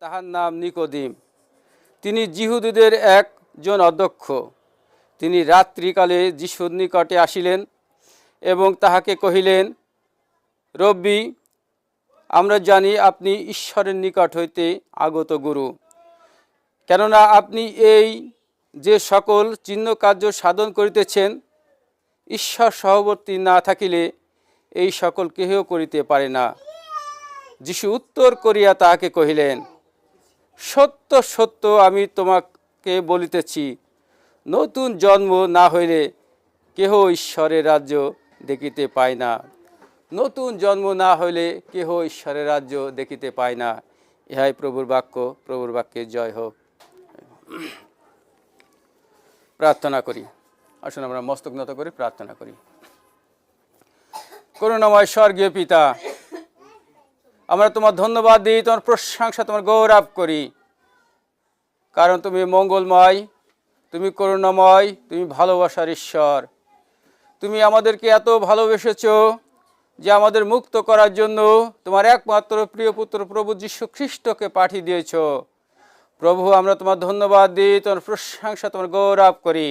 তাহার নাম নিকোদিম। তিনি জিহুদীদের একজন অধ্যক্ষ। তিনি রাত্রিকালে যিশুর নিকটে আসিলেন এবং তাহাকে কহিলেন, রব্বি, আমরা জানি আপনি ঈশ্বরের নিকট হইতে আগত গুরু। কেননা আপনি এই যে সকল চিহ্ন কার্য সাধন করিতেছেন, ঈশ্বর সহবর্তী না থাকিলে এই সকল কেহ করিতে পারে না। যিশু উত্তর করিয়া তাহাকে কহিলেন সত্য সত্য আমি তোমাকে বলিতেছি, নতুন জন্ম না হইলে কেহ ঈশ্বরের রাজ্য দেখিতে পায় না। নতুন জন্ম না হইলে কেহ ঈশ্বরের রাজ্য দেখিতে পায় না। ইহাই প্রভুর বাক্য, প্রভুর বাক্যে জয় হোক। প্রার্থনা করি। আসুন আমরা মস্তক নত করে প্রার্থনা করি। করুণাময় স্বর্গীয় পিতা, আমরা তোমার ধন্যবাদ দিই, তোমার প্রশংসা, তোমার গৌরব করি। কারণ তুমি মঙ্গলময়, তুমি করুণাময়, তুমি ভালোবাসার ঈশ্বর। তুমি আমাদেরকে এত ভালোবেসেছ যে আমাদের মুক্ত করার জন্য তোমার একমাত্র প্রিয় পুত্র প্রভু যীশু খ্রিস্টকে পাঠিয়ে দিয়েছ। প্রভু, আমরা তোমার ধন্যবাদ দিই, তোমার প্রশংসা তোমার গৌরব করি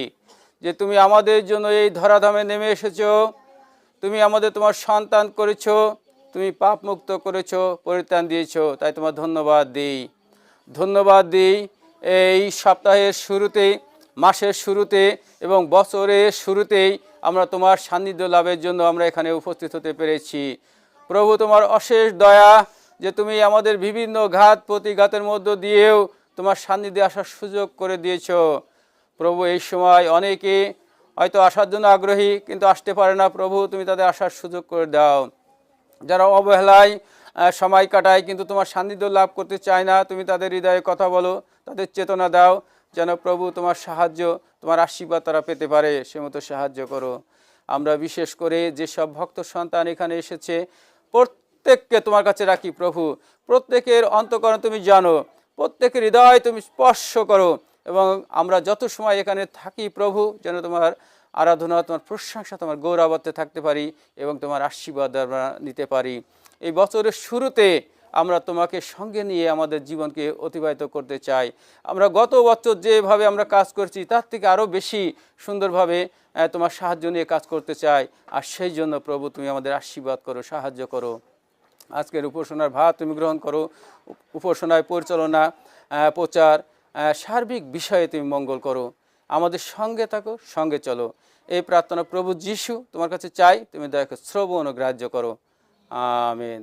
যে তুমি আমাদের জন্য এই ধরাধামে নেমে এসেছ। তুমি আমাদের তোমার সন্তান করেছ, তুমি পাপ মুক্ত করেছ, পরিত্রাণ দিয়েছ, তাই তোমার ধন্যবাদ দিই। ধন্যবাদ দিই এই সপ্তাহের শুরুতেই, মাসের শুরুতে এবং বছরের শুরুতেই আমরা তোমার সান্নিধ্য লাভের জন্য আমরা এখানে উপস্থিত হতে পেরেছি। প্রভু, তোমার অশেষ দয়া যে তুমি আমাদের বিভিন্ন ঘাত প্রতিঘাতের মধ্য দিয়েও তোমার সান্নিধ্যে আসার সুযোগ করে দিয়েছ। প্রভু, এই সময় অনেকে হয়তো আসার জন্য আগ্রহী কিন্তু আসতে পারে না। প্রভু, তুমি তাদের আসার সুযোগ করে দাও। যারা অবহেলায় সময় কাটায় কিন্তু তোমার সান্নিধ্য লাভ করতে চায় না, তুমি তাদের হৃদয়ে কথা বলো। তাদের চেতনা দাও, যেন প্রভু তোমার সাহায্য, তোমার আশীর্বাদ তারা পেতে পারে। সে মতো সাহায্য করো। আমরা বিশেষ করে যেসব ভক্ত সন্তান এখানে এসেছে, প্রত্যেককে তোমার কাছে রাখি প্রভু। প্রত্যেকের অন্তকরণ তুমি জানো, প্রত্যেকের হৃদয় তুমি স্পর্শ করো, এবং আমরা যত সময় এখানে থাকি প্রভু, যেন তোমার আরাধনা, তোমার প্রশংসা, তোমার গৌরবত্বে থাকতে পারি, এবং তোমার আশীর্বাদ নিতে পারি। এই বছরের শুরুতে আমরা তোমাকে সঙ্গে নিয়ে আমাদের জীবনকে অতিবাহিত করতে চাই। আমরা গত বছর যেভাবে আমরা কাজ করছি, তার থেকে আরও বেশি সুন্দরভাবে তোমার সাহায্য নিয়ে কাজ করতে চাই। আর সেই জন্য প্রভু, তুমি আমাদের আশীর্বাদ করো, সাহায্য করো। আজকের উপাসনার ভাত তুমি গ্রহণ করো। উপাসনায় পরিচালনা প্রচার সার্বিক বিষয়ে তুমি মঙ্গল করো। আমাদের সঙ্গে থাকো, সঙ্গে চলো। এই প্রার্থনা প্রভু যিশু তোমার কাছে চাই, তুমি দয়া করে শ্রবণ ও গ্রাহ্য করো। আমেন।